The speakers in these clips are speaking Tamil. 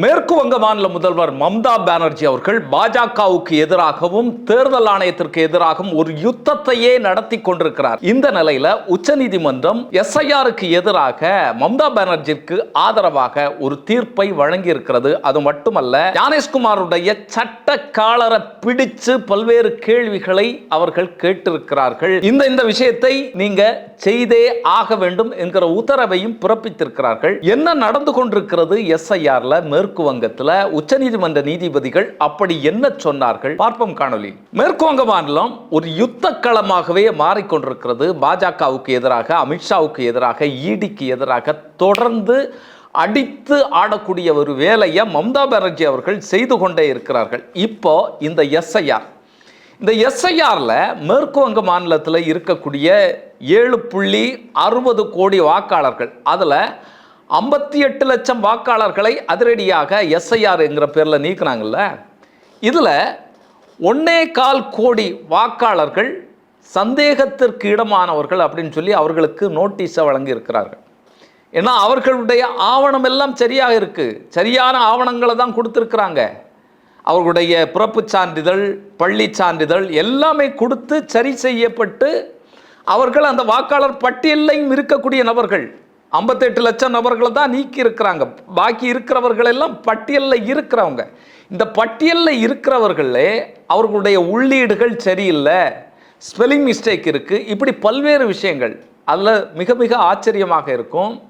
மேற்கு வங்க மாநில முதல்வர் மம்தா பானர்ஜி அவர்கள் பாஜகவுக்கு எதிராகவும் தேர்தல் ஆணையத்திற்கு எதிராகவும் ஒரு யுத்தத்தையே நடத்தி கொண்டிருக்கிறார். இந்த நிலையில உச்சநீதிமன்றம் எஸ்ஐஆருக்கு எதிராக மம்தா பானர்ஜிக்கு ஆதரவாக ஒரு தீர்ப்பை வழங்கி இருக்கிறது அது மட்டுமல்ல ஞானேஷ்குமாருடைய சட்ட காலரை பிடிச்சு பல்வேறு கேள்விகளை அவர்கள் கேட்டிருக்கிறார்கள். இந்த இந்த விஷயத்தை நீங்க செய்தே ஆக வேண்டும் என்கிற உத்தரவையும் பிறப்பித்திருக்கிறார்கள். என்ன நடந்து கொண்டிருக்கிறது எஸ்ஐஆர்ல? மேற்கு வங்கத்துல உச்சநீதிமன்ற நீதிபதிகள் அப்படி என்ன சொன்னார்கள்? பார்ப்போம் காணொலி மேற்கு வங்க மாநிலம் ஒரு யுத்த களமாகவே மாறிக்கொண்டிருக்கிறது. பாஜகவுக்கு எதிராக அமித்ஷாவுக்கு எதிராக ஈடிக்கு எதிராக தொடர்ந்து அடித்து ஆடக்கூடிய ஒரு வேலையை மம்தா பானர்ஜி அவர்கள் செய்து கொண்டே இருக்கிறார்கள். இப்போ இந்த எஸ்ஐஆர். இந்த எஸ்ஐஆரில் மேற்கு வங்க மாநிலத்தில் இருக்கக்கூடிய ஏழு புள்ளி அறுபது கோடி வாக்காளர்கள். அதில் ஐம்பத்தி எட்டு லட்சம் வாக்காளர்களை அதிரடியாக எஸ்ஐஆர் என்கிற பேரில் நீக்கினாங்கல்ல? இதில் ஒன்னே கால் கோடி வாக்காளர்கள் சந்தேகத்திற்கு இடமானவர்கள் அப்படின்னு சொல்லி அவர்களுக்கு நோட்டீஸை வழங்கியிருக்கிறார்கள். ஏன்னா அவர்களுடைய ஆவணம் எல்லாம் சரியாக இருக்குது சரியான ஆவணங்களை தான் கொடுத்துருக்குறாங்க. அவர்களுடைய பிறப்புச் சான்றிதழ் பள்ளி சான்றிதழ் எல்லாமே கொடுத்து சரி செய்யப்பட்டு அவர்கள் அந்த வாக்காளர் பட்டியலையும் இருக்கக்கூடிய நபர்கள் ஐம்பத்தெட்டு லட்சம் நபர்களை தான் நீக்கி இருக்கிறாங்க. பாக்கி இருக்கிறவர்கள் எல்லாம் பட்டியலில் இருக்கிறவங்க. இந்த பட்டியலில் இருக்கிறவர்களே அவர்களுடைய உள்ளீடுகள் சரியில்லை. ஸ்பெல்லிங் மிஸ்டேக் இருக்குது இப்படி பல்வேறு விஷயங்கள். அதில் மிக மிக ஆச்சரியமாக இருக்கும்.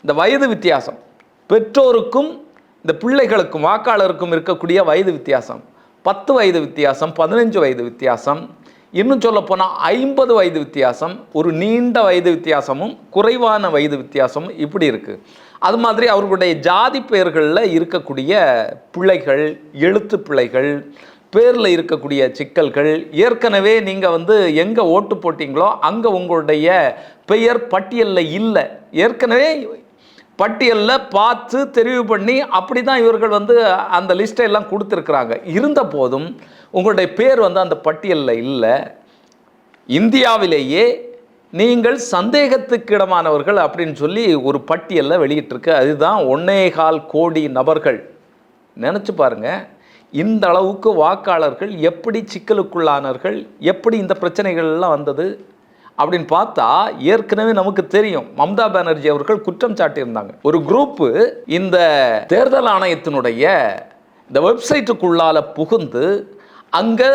இந்த வயது வித்தியாசம். பெற்றோருக்கும் இந்த பிள்ளைகளுக்கும் வாக்காளருக்கும் இருக்கக்கூடிய வயது வித்தியாசம். பத்து வயது வித்தியாசம் பதினஞ்சு வயது வித்தியாசம். இன்னும் சொல்ல போனால் ஐம்பது வயது வித்தியாசம் ஒரு நீண்ட வயது வித்தியாசமும் குறைவான வயது வித்தியாசமும் இப்படி இருக்குது அது மாதிரி அவர்களுடைய ஜாதி பெயர்களில் இருக்கக்கூடிய பிள்ளைகள் எழுத்து பிள்ளைகள் பேரில் இருக்கக்கூடிய சிக்கல்கள் ஏற்கனவே நீங்கள் வந்து எங்கே ஓட்டு போட்டிங்களோ அங்கே உங்களுடைய பெயர் பட்டியலில் இல்லை. ஏற்கனவே பட்டியலில் பார்த்து தெரிவு பண்ணி அப்படி தான் இவர்கள் வந்து அந்த லிஸ்ட்டை எல்லாம் கொடுத்துருக்குறாங்க. இருந்த போதும் உங்களுடைய பேர் வந்து அந்த பட்டியலில் இல்லை. இந்தியாவிலேயே நீங்கள் சந்தேகத்துக்கிடமானவர்கள் அப்படின்னு சொல்லி ஒரு பட்டியலில் வெளியிட்டிருக்கு. அதுதான் ஒன்னேகால் கோடி நபர்கள். நினச்சி பாருங்க. இந்த அளவுக்கு வாக்காளர்கள் எப்படி சிக்கலுக்குள்ளானார்கள் எப்படி இந்த பிரச்சனைகள்லாம் வந்தது? அப்படின்னு பார்த்தா ஏற்கனவே நமக்கு தெரியும். மம்தா பானர்ஜி அவர்கள் குற்றம் சாட்டியிருந்தாங்க. ஒரு குரூப்பு இந்த தேர்தல் ஆணையத்தினுடைய இந்த வெப்சைட்டுக்குள்ளால புகுந்து அங்கே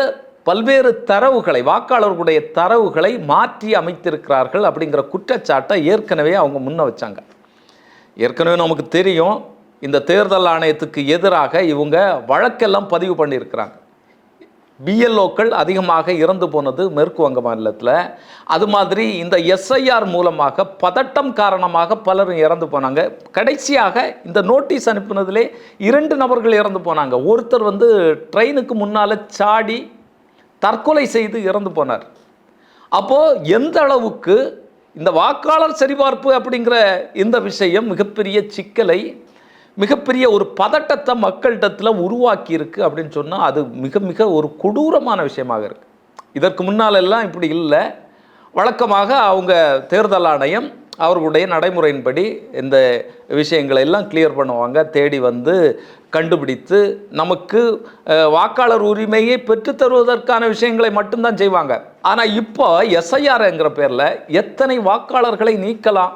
பல்வேறு தரவுகளை வாக்காளர்களுடைய தரவுகளை மாற்றி அமைத்திருக்கிறார்கள் அப்படிங்கிற குற்றச்சாட்டை ஏற்கனவே அவங்க முன்ன வச்சாங்க. ஏற்கனவே நமக்கு தெரியும் இந்த தேர்தல் ஆணையத்துக்கு எதிராக இவங்க வழக்கெல்லாம் பதிவு பண்ணியிருக்கிறாங்க. பிஎல்ஓக்கள் அதிகமாக இறந்து போனது மேற்கு வங்க மாநிலத்தில். அது மாதிரி இந்த எஸ்ஐஆர் மூலமாக பதட்டம் காரணமாக பலரும் இறந்து போனாங்க. கடைசியாக இந்த நோட்டீஸ் அனுப்பினதிலே இரண்டு நபர்கள் இறந்து போனாங்க. ஒருத்தர் வந்து ட்ரெயினுக்கு முன்னால் சாடி தற்கொலை செய்து இறந்து போனார். அப்போது எந்த அளவுக்கு இந்த வாக்காளர் சரிபார்ப்பு அப்படிங்கிற இந்த விஷயம் மிகப்பெரிய சிக்கலை மிகப்பெரிய ஒரு பதட்டத்தை மக்கள்கிட்டத்தில் உருவாக்கி இருக்கு அப்படின்னு சொன்னால் அது மிக மிக ஒரு கொடூரமான விஷயமாக இருக்கு. இதற்கு முன்னாலெல்லாம் இப்படி இல்லை. வழக்கமாக அவங்க தேர்தல் ஆணையம் அவர்களுடைய நடைமுறையின்படி இந்த விஷயங்களை எல்லாம் கிளியர் பண்ணுவாங்க. தேடி வந்து கண்டுபிடித்து நமக்கு வாக்காளர் உரிமையை பெற்றுத்தருவதற்கான விஷயங்களை மட்டும்தான் செய்வாங்க. ஆனால் இப்போ எஸ்ஐஆர்ங்கிற பேரில் எத்தனை வாக்காளர்களை நீக்கலாம்?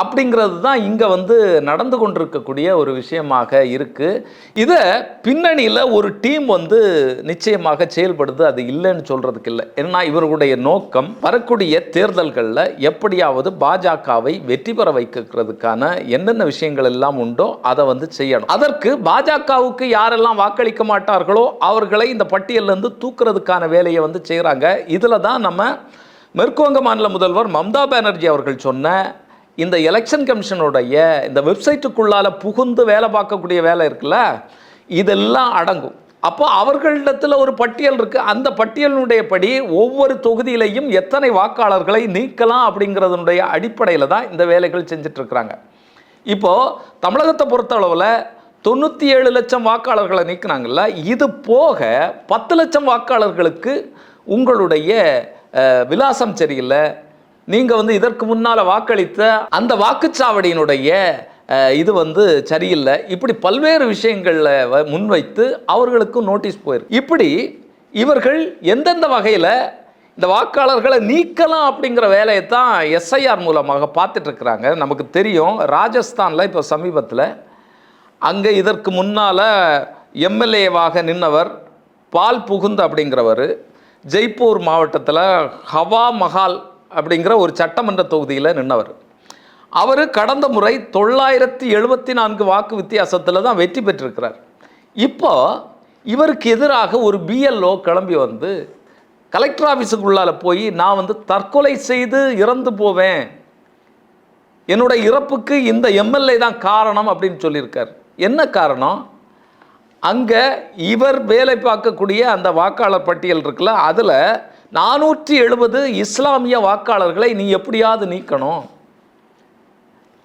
அப்படிங்கிறது தான் இங்கே வந்து நடந்து கொண்டிருக்கக்கூடிய ஒரு விஷயமாக இருக்குது இதை பின்னணியில் ஒரு டீம் வந்து நிச்சயமாக செயல்படுது அது இல்லைன்னு சொல்கிறதுக்கு இல்லை. ஏன்னா இவர்களுடைய நோக்கம் வரக்கூடிய தேர்தல்களில் எப்படியாவது பாஜகவை வெற்றி பெற வைக்கிறதுக்கான என்னென்ன விஷயங்கள் எல்லாம் உண்டோ அதை வந்து செய்யணும். அதற்கு பாஜகவுக்கு யாரெல்லாம் வாக்களிக்க மாட்டார்களோ அவர்களை இந்த பட்டியலிருந்து தூக்குறதுக்கான வேலையை வந்து செய்கிறாங்க இதில் தான் நம்ம மேற்குவங்க மாநில முதல்வர் மம்தா பானர்ஜி அவர்கள் சொன்ன இந்த எலெக்ஷன் கமிஷனுடைய இந்த வெப்சைட்டுக்குள்ளால புகுந்து வேலை பார்க்கக்கூடிய வேலை இருக்குல்ல இதெல்லாம் அடங்கும். அப்போ அவர்களிடத்தில் ஒரு பட்டியல் இருக்குது அந்த பட்டியலினுடைய படி ஒவ்வொரு தொகுதியிலையும் எத்தனை வாக்காளர்களை நீக்கலாம் அப்படிங்கிறதனுடைய அடிப்படையில் தான் இந்த வேலைகள் செஞ்சுட்டு இப்போது தமிழகத்தை பொறுத்தளவில் தொண்ணூற்றி ஏழு லட்சம் வாக்காளர்களை நீக்கினாங்கல்ல இது போக பத்து லட்சம் வாக்காளர்களுக்கு உங்களுடைய விலாசம் சரியில்லை நீங்கள் வந்து இதற்கு முன்னால் வாக்களித்த அந்த வாக்குச்சாவடியினுடைய இது வந்து சரியில்லை. இப்படி பல்வேறு விஷயங்களில் முன்வைத்து அவர்களுக்கும் நோட்டீஸ் போயிருக்கு. இப்படி இவர்கள் எந்தெந்த வகையில் இந்த வாக்காளர்களை நீக்கலாம் அப்படிங்கிற வேலையை தான் எஸ்ஐஆர் மூலமாக பார்த்துட்டு இருக்கிறாங்க நமக்கு தெரியும் ராஜஸ்தானில் இப்போ சமீபத்தில் அங்கே இதற்கு முன்னால் எம்எல்ஏவாக நின்றவர் பால் புகுந்த் அப்படிங்கிறவர் ஜெய்ப்பூர் மாவட்டத்தில் ஹவா மஹால் அப்படிங்கிற ஒரு சட்டமன்ற தொகுதியில் நின்றவர் அவர் கடந்த முறை தொள்ளாயிரத்தி எழுபத்தி நான்கு வாக்கு வித்தியாசத்தில் தான் வெற்றி பெற்றிருக்கிறார். இப்போ இவருக்கு எதிராக ஒரு பிஎல்ஓ கிளம்பி வந்து கலெக்டர் ஆஃபீஸுக்குள்ளால போய் நான் வந்து தற்கொலை செய்து இறந்து போவேன். என்னோட இறப்புக்கு இந்த எம்எல்ஏ தான் காரணம் அப்படின்னு சொல்லியிருக்கார். என்ன காரணம்? அங்கே இவர் வேலை பார்க்கக்கூடிய அந்த வாக்காளர் பட்டியல் இருக்குல்ல அதில் நானூற்றி எழுபது இஸ்லாமிய வாக்காளர்களை நீ எப்படியாவது நீக்கணும்.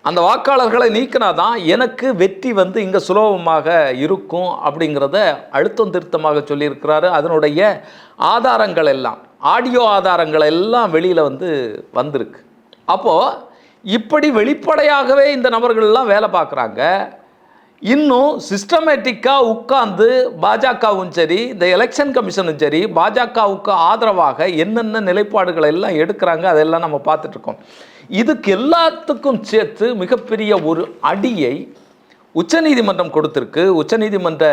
அந்த வாக்காளர்களை நீக்கினா தான் எனக்கு வெற்றி வந்து இங்கே சுலபமாக இருக்கும் அப்படிங்கிறத அழுத்தம் திருத்தமாக சொல்லியிருக்கிறாரு. அதனுடைய ஆதாரங்கள் எல்லாம் ஆடியோ ஆதாரங்கள் எல்லாம் வெளியில் வந்து வந்திருக்கு. அப்போது இப்படி வெளிப்படையாகவே இந்த நபர்கள்லாம் வேலை பார்க்குறாங்க. இன்னும் சிஸ்டமேட்டிக்காக உட்கார்ந்து பாஜகவும் சரி இந்த எலெக்ஷன் கமிஷனும் சரி பாஜகவுக்கு ஆதரவாக என்னென்ன நிலைப்பாடுகளை எல்லாம் எடுக்கிறாங்க அதெல்லாம் நம்ம பார்த்துட்ருக்கோம் இதுக்கு எல்லாத்துக்கும் சேர்த்து மிகப்பெரிய ஒரு அடியை உச்சநீதிமன்றம் கொடுத்திருக்கு. உச்சநீதிமன்ற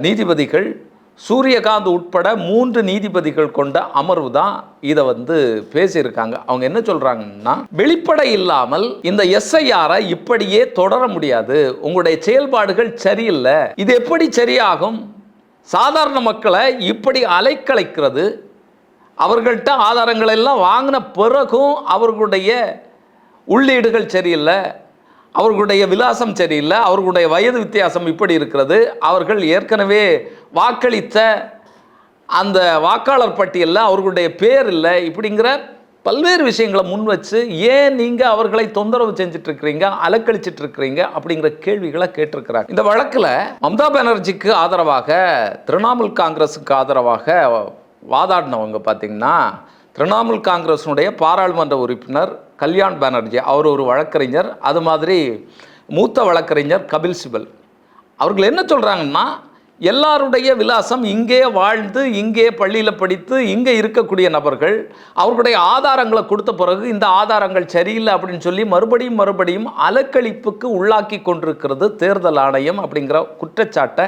நீதிபதிகள் சூரியகாந்த் உட்பட மூன்று நீதிபதிகள் கொண்ட அமர்வு தான் இதை வந்து பேசியிருக்காங்க. அவங்க என்ன சொல்கிறாங்கன்னா வெளிப்படை இல்லாமல் இந்த எஸ்ஐஆரை இப்படியே தொடர முடியாது. உங்களுடைய செயல்பாடுகள் சரியில்லை. இது எப்படி சரியாகும்? சாதாரண மக்களை இப்படி அலைக்கழைக்கிறது. அவர்கள்ட்ட ஆதாரங்கள் எல்லாம் வாங்கின பிறகும் அவர்களுடைய உள்ளீடுகள் சரியில்லை. அவர்களுடைய விலாசம் சரியில்லை அவர்களுடைய வயது வித்தியாசம் இப்படி இருக்கிறது. அவர்கள் ஏற்கனவே வாக்களித்த அந்த வாக்காளர் பட்டியலில் அவர்களுடைய பேர் இல்லை. இப்படிங்கிற பல்வேறு விஷயங்களை முன் வச்சு ஏன் நீங்கள் அவர்களை தொந்தரவு செஞ்சுட்டு இருக்கிறீங்க அப்படிங்கிற கேள்விகளை கேட்டிருக்கிறாங்க இந்த வழக்கில் மம்தா பானர்ஜிக்கு ஆதரவாக திரிணாமுல் காங்கிரஸுக்கு ஆதரவாக வாதாடினவங்க பார்த்தீங்கன்னா திரிணாமுல் காங்கிரஸினுடைய பாராளுமன்ற உறுப்பினர் கல்யாண் பானர்ஜி அவர் ஒரு வழக்கறிஞர். அது மாதிரி மூத்த வழக்கறிஞர் கபில் சிபல். அவர்கள் என்ன சொல்கிறாங்கன்னா எல்லாருடைய விலாசம் இங்கே வாழ்ந்து இங்கே பள்ளியில் படித்து இங்கே இருக்கக்கூடிய நபர்கள் அவர்களுடைய ஆதாரங்களை கொடுத்த பிறகு இந்த ஆதாரங்கள் சரியில்லை அப்படின்னு சொல்லி மறுபடியும் மறுபடியும் அலக்கழிப்புக்கு உள்ளாக்கி கொண்டிருக்கிறது தேர்தல் ஆணையம் அப்படிங்கிற குற்றச்சாட்டை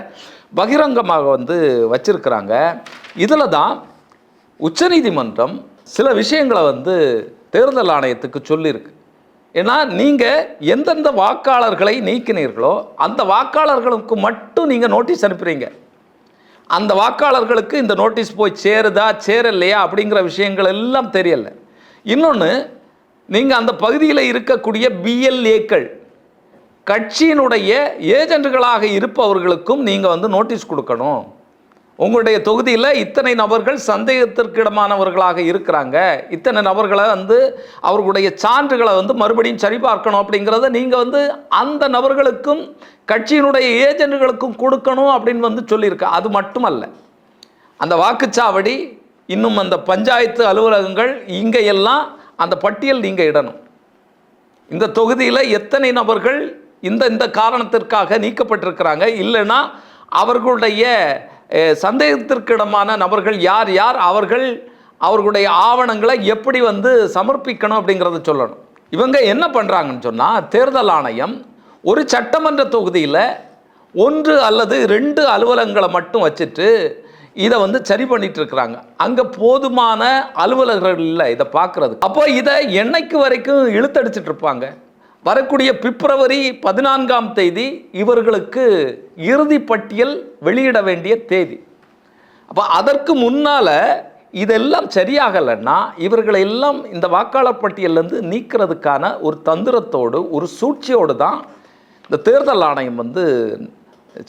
பகிரங்கமாக வந்து வச்சிருக்கிறாங்க. இதில் தான் உச்சநீதிமன்றம் சில விஷயங்களை வந்து தேர்தல் ஆணையத்துக்கு சொல்லியிருக்கு. ஏன்னா நீங்கள் எந்தெந்த வாக்காளர்களை நீக்கினீர்களோ அந்த வாக்காளர்களுக்கு மட்டும் நீங்கள் நோட்டீஸ் அனுப்புகிறீங்க அந்த வாக்காளர்களுக்கு இந்த நோட்டீஸ் போய் சேருதா சேரலையா அப்படிங்கிற விஷயங்கள் எல்லாம் தெரியலை. இன்னொன்று நீங்கள் அந்த பகுதியில் இருக்கக்கூடிய பிஎல்ஏக்கள் கட்சியினுடைய ஏஜென்ட்டுகளாக இருப்பவர்களுக்கும் நீங்கள் வந்து நோட்டீஸ் கொடுக்கணும். உங்களுடைய தொகுதியில் இத்தனை நபர்கள் சந்தேகத்திற்கிடமானவர்களாக இருக்கிறாங்க. இத்தனை நபர்களை வந்து அவர்களுடைய சான்றுகளை வந்து மறுபடியும் சரிபார்க்கணும் அப்படிங்கிறத நீங்கள் வந்து அந்த நபர்களுக்கும் கட்சியினுடைய ஏஜென்ட்டுகளுக்கும் கொடுக்கணும் அப்படின்னு வந்து சொல்லியிருக்க. அது மட்டுமல்ல. அந்த வாக்குச்சாவடி இன்னும் அந்த பஞ்சாயத்து அலுவலகங்கள் இங்கே எல்லாம் அந்த பட்டியல் நீங்கள் இடணும். இந்த தொகுதியில் எத்தனை நபர்கள் இந்த இந்த காரணத்திற்காக நீக்கப்பட்டிருக்கிறாங்க? இல்லைன்னா அவர்களுடைய சந்தேகத்திற்கிடமான நபர்கள் யார் யார் அவர்கள் அவர்களுடைய ஆவணங்களை எப்படி வந்து சமர்ப்பிக்கணும் அப்படிங்கிறத சொல்லணும். இவங்க என்ன பண்ணுறாங்கன்னு சொன்னால் தேர்தல் ஆணையம் ஒரு சட்டமன்ற தொகுதியில் ஒன்று அல்லது ரெண்டு அலுவலகங்களை மட்டும் வச்சுட்டு இதை வந்து சரி பண்ணிட்டு இருக்கிறாங்க. அங்கே போதுமான அலுவலர்கள் இல்லை இதை பார்க்குறது அப்போ இதை என்னைக்கு வரைக்கும் இழுத்தடிச்சிட்டு இருப்பாங்க? வரக்கூடிய பிப்ரவரி பதினான்காம் தேதி இவர்களுக்கு இறுதி பட்டியல் வெளியிட வேண்டிய தேதி. அப்போ அதற்கு முன்னால் இதெல்லாம் சரியாகலைன்னா இவர்களை எல்லாம் இந்த வாக்காளர் பட்டியலேருந்து நீக்கிறதுக்கான ஒரு தந்திரத்தோடு ஒரு சூழ்ச்சியோடு தான் இந்த தேர்தல் ஆணையம் வந்து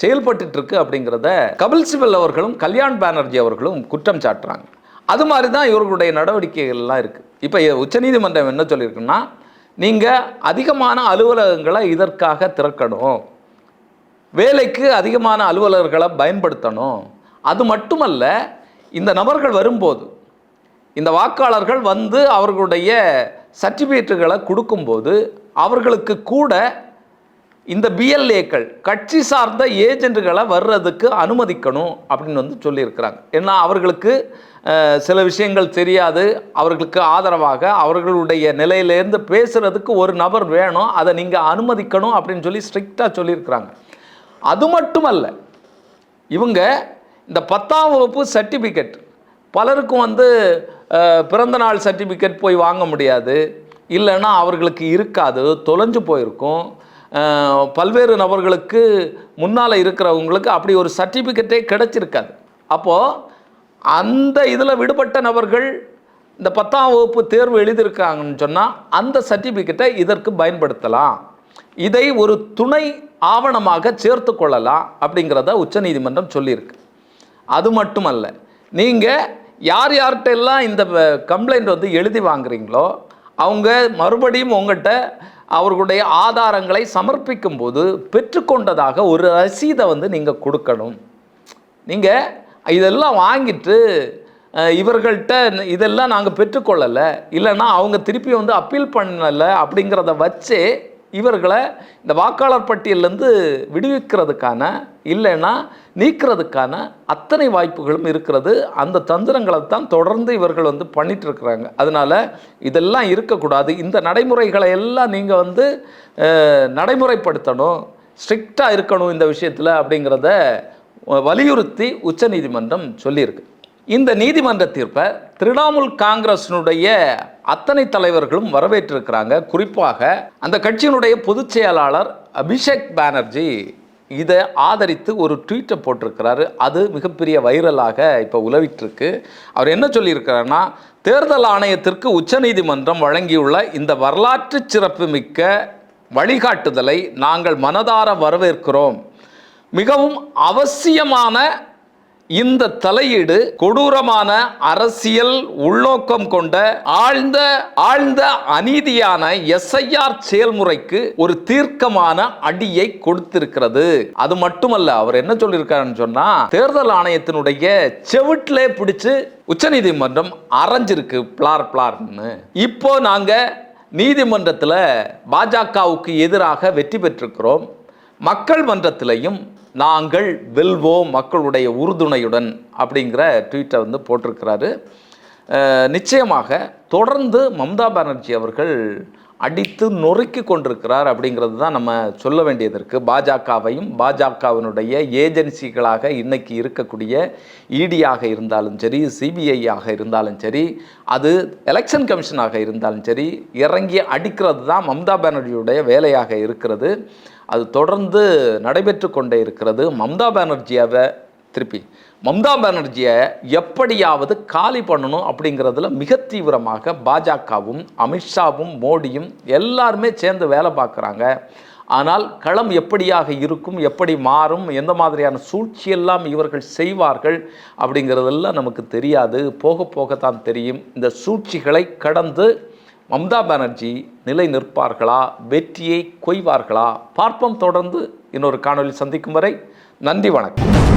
செயல்பட்டுட்டு இருக்கு அப்படிங்கிறத கபில் சிவல் அவர்களும் கல்யாண் பானர்ஜி அவர்களும் குற்றம் சாட்டுறாங்க. அது மாதிரி தான் இவர்களுடைய நடவடிக்கைகள்லாம் இருக்குது இப்போ உச்சநீதிமன்றம் என்ன சொல்லியிருக்குன்னா நீங்கள் அதிகமான அலுவலகங்களை இதற்காக திறக்கணும். வேலைக்கு அதிகமான அலுவலர்களை பயன்படுத்தணும். அது மட்டுமல்ல இந்த நபர்கள் வரும்போது இந்த வாக்காளர்கள் வந்து அவர்களுடைய சர்டிஃபிகேட்டுகளை கொடுக்கும்போது அவர்களுக்கு கூட இந்த பிஎல்ஏக்கள் கட்சி சார்ந்த ஏஜென்ட்டுகளை வர்றதுக்கு அனுமதிக்கணும் அப்படின்னு வந்து சொல்லியிருக்கிறாங்க. ஏன்னா அவர்களுக்கு சில விஷயங்கள் தெரியாது. அவர்களுக்கு ஆதரவாக அவர்களுடைய நிலையிலேருந்து பேசுகிறதுக்கு ஒரு நபர் வேணும். அதை நீங்கள் அனுமதிக்கணும் அப்படின்னு சொல்லி ஸ்ட்ரிக்டாக சொல்லியிருக்கிறாங்க. அது மட்டுமல்ல இவங்க இந்த பத்தாம் வகுப்பு சர்டிஃபிகேட் பலருக்கும் வந்து பிறந்தநாள் சர்டிஃபிகேட் போய் வாங்க முடியாது. இல்லைன்னா அவர்களுக்கு இருக்காது தொலைஞ்சு போயிருக்கும். பல்வேறு நபர்களுக்கு முன்னால் இருக்கிறவங்களுக்கு அப்படி ஒரு சர்டிஃபிகேட்டே கிடச்சிருக்காது. அப்போது அந்த இதில் விடுபட்ட நபர்கள் இந்த பத்தாம் வகுப்பு தேர்வு எழுதியிருக்காங்கன்னு சொன்னால் அந்த சர்டிஃபிகேட்டை இதற்கு பயன்படுத்தலாம். இதை ஒரு துணை ஆவணமாக சேர்த்து கொள்ளலாம் அப்படிங்கிறத உச்சநீதிமன்றம் சொல்லியிருக்கு. அது மட்டுமல்ல நீங்கள் யார் யார்கிட்ட எல்லாம் இந்த கம்ப்ளைண்ட் வந்து எழுதி வாங்குறீங்களோ அவங்க மறுபடியும் உங்கள்கிட்ட அவர்களுடைய ஆதாரங்களை சமர்ப்பிக்கும் போது பெற்றுக்கொண்டதாக ஒரு ரசீதை வந்து நீங்கள் கொடுக்கணும். நீங்கள் இதெல்லாம் வாங்கிட்டு இவர்கள்ட்ட இதெல்லாம் நாங்கள் பெற்றுக்கொள்ளலை இல்லைன்னா அவங்க திருப்பி வந்து அப்பீல் பண்ணலை அப்படிங்கிறத வச்சே இவர்களை இந்த வாக்காளர் பட்டியலேருந்து விடுவிக்கிறதுக்கான இல்லைன்னா நீக்கிறதுக்கான அத்தனை வாய்ப்புகளும் இருக்கிறது. அந்த தந்திரங்களை தான் தொடர்ந்து இவர்கள் வந்து பண்ணிட்டு இருக்கிறாங்க அதனால் இதெல்லாம் இருக்கக்கூடாது. இந்த நடைமுறைகளை எல்லாம் நீங்கள் வந்து நடைமுறைப்படுத்தணும் ஸ்ட்ரிக்டாக இருக்கணும் இந்த விஷயத்தில் அப்படிங்கிறத வலியுறுத்தி உச்சநீதிமன்றம் சொல்லியிருக்கு. இந்த நீதிமன்ற தீர்ப்பை திரிணாமுல் காங்கிரஸினுடைய அத்தனை தலைவர்களும் வரவேற்றிருக்கிறாங்க. குறிப்பாக அந்த கட்சியினுடைய பொதுச் செயலாளர் அபிஷேக் பானர்ஜி இதை ஆதரித்து ஒரு ட்வீட்டை போட்டிருக்கிறாரு. அது மிகப்பெரிய வைரலாக இப்போ உலவிட்டிருக்கு. அவர் என்ன சொல்லியிருக்கிறாருன்னா தேர்தல் ஆணையத்திற்கு உச்சநீதிமன்றம் வழங்கியுள்ள இந்த வரலாற்று சிறப்புமிக்க வழிகாட்டுதலை நாங்கள் மனதார வரவேற்கிறோம். மிகவும் அவசியமான இந்த தலையீடு கொடூரமான அரசியல் உள்நோக்கம் கொண்ட ஆழ்ந்த ஆழ்ந்த அநீதியான எஸ்ஐஆர் செயல்முறைக்கு ஒரு தீர்க்கமான அடியை கொடுத்திருக்கிறது. அது மட்டுமல்ல அவர் என்ன சொல்லியிருக்காருன்னு சொன்னா தேர்தல் ஆணையத்தினுடைய செவிட்டிலே பிடிச்சு உச்சநீதிமன்றம் அரைஞ்சிருக்கு பிளார் பிளார்னு. இப்போ நாங்க நீதிமன்றத்தில் பாஜகவுக்கு எதிராக வெற்றி பெற்றிருக்கிறோம். மக்கள் மன்றத்திலையும் நாங்கள் வெல்வோம் மக்களுடைய உறுதுணையுடன் அப்படிங்கிற ட்வீட்டை வந்து போட்டிருக்கிறாரு. நிச்சயமாக தொடர்ந்து மம்தா பானர்ஜி அவர்கள் அடித்து நொறுக்கி கொண்டிருக்கிறார் அப்படிங்கிறது தான் நம்ம சொல்ல வேண்டியது இருக்குது பாஜகவையும் பாஜகவினுடைய ஏஜென்சிகளாக இன்னைக்கு இருக்கக்கூடிய இடியாக இருந்தாலும் சரி சிபிஐயாக இருந்தாலும் சரி அது எலெக்ஷன் கமிஷனாக இருந்தாலும் சரி இறங்கி அடிக்கிறது தான் மம்தா பானர்ஜியுடைய வேலையாக இருக்கிறது. அது தொடர்ந்து நடைபெற்று கொண்டே இருக்கிறது. மம்தா பானர்ஜியாவை திருப்பி மம்தா பானர்ஜியை எப்படியாவது காலி பண்ணணும் அப்படிங்கிறதுல மிக தீவிரமாக பாஜகவும் அமித்ஷாவும் மோடியும் எல்லாருமே சேர்ந்து வேலை பார்க்குறாங்க. ஆனால் களம் எப்படியாக இருக்கும் எப்படி மாறும் எந்த மாதிரியான சூழ்ச்சியெல்லாம் இவர்கள் செய்வார்கள் அப்படிங்கிறதெல்லாம் நமக்கு தெரியாது. போக போகத்தான் தெரியும். இந்த சூழ்ச்சிகளை கடந்து மம்தா பானர்ஜி நிலை நிற்பார்களா வெற்றியை கொய்வார்களா? பார்ப்போம். தொடர்ந்து இன்னொரு காணொலி சந்திக்கும் வரை நன்றி வணக்கம்.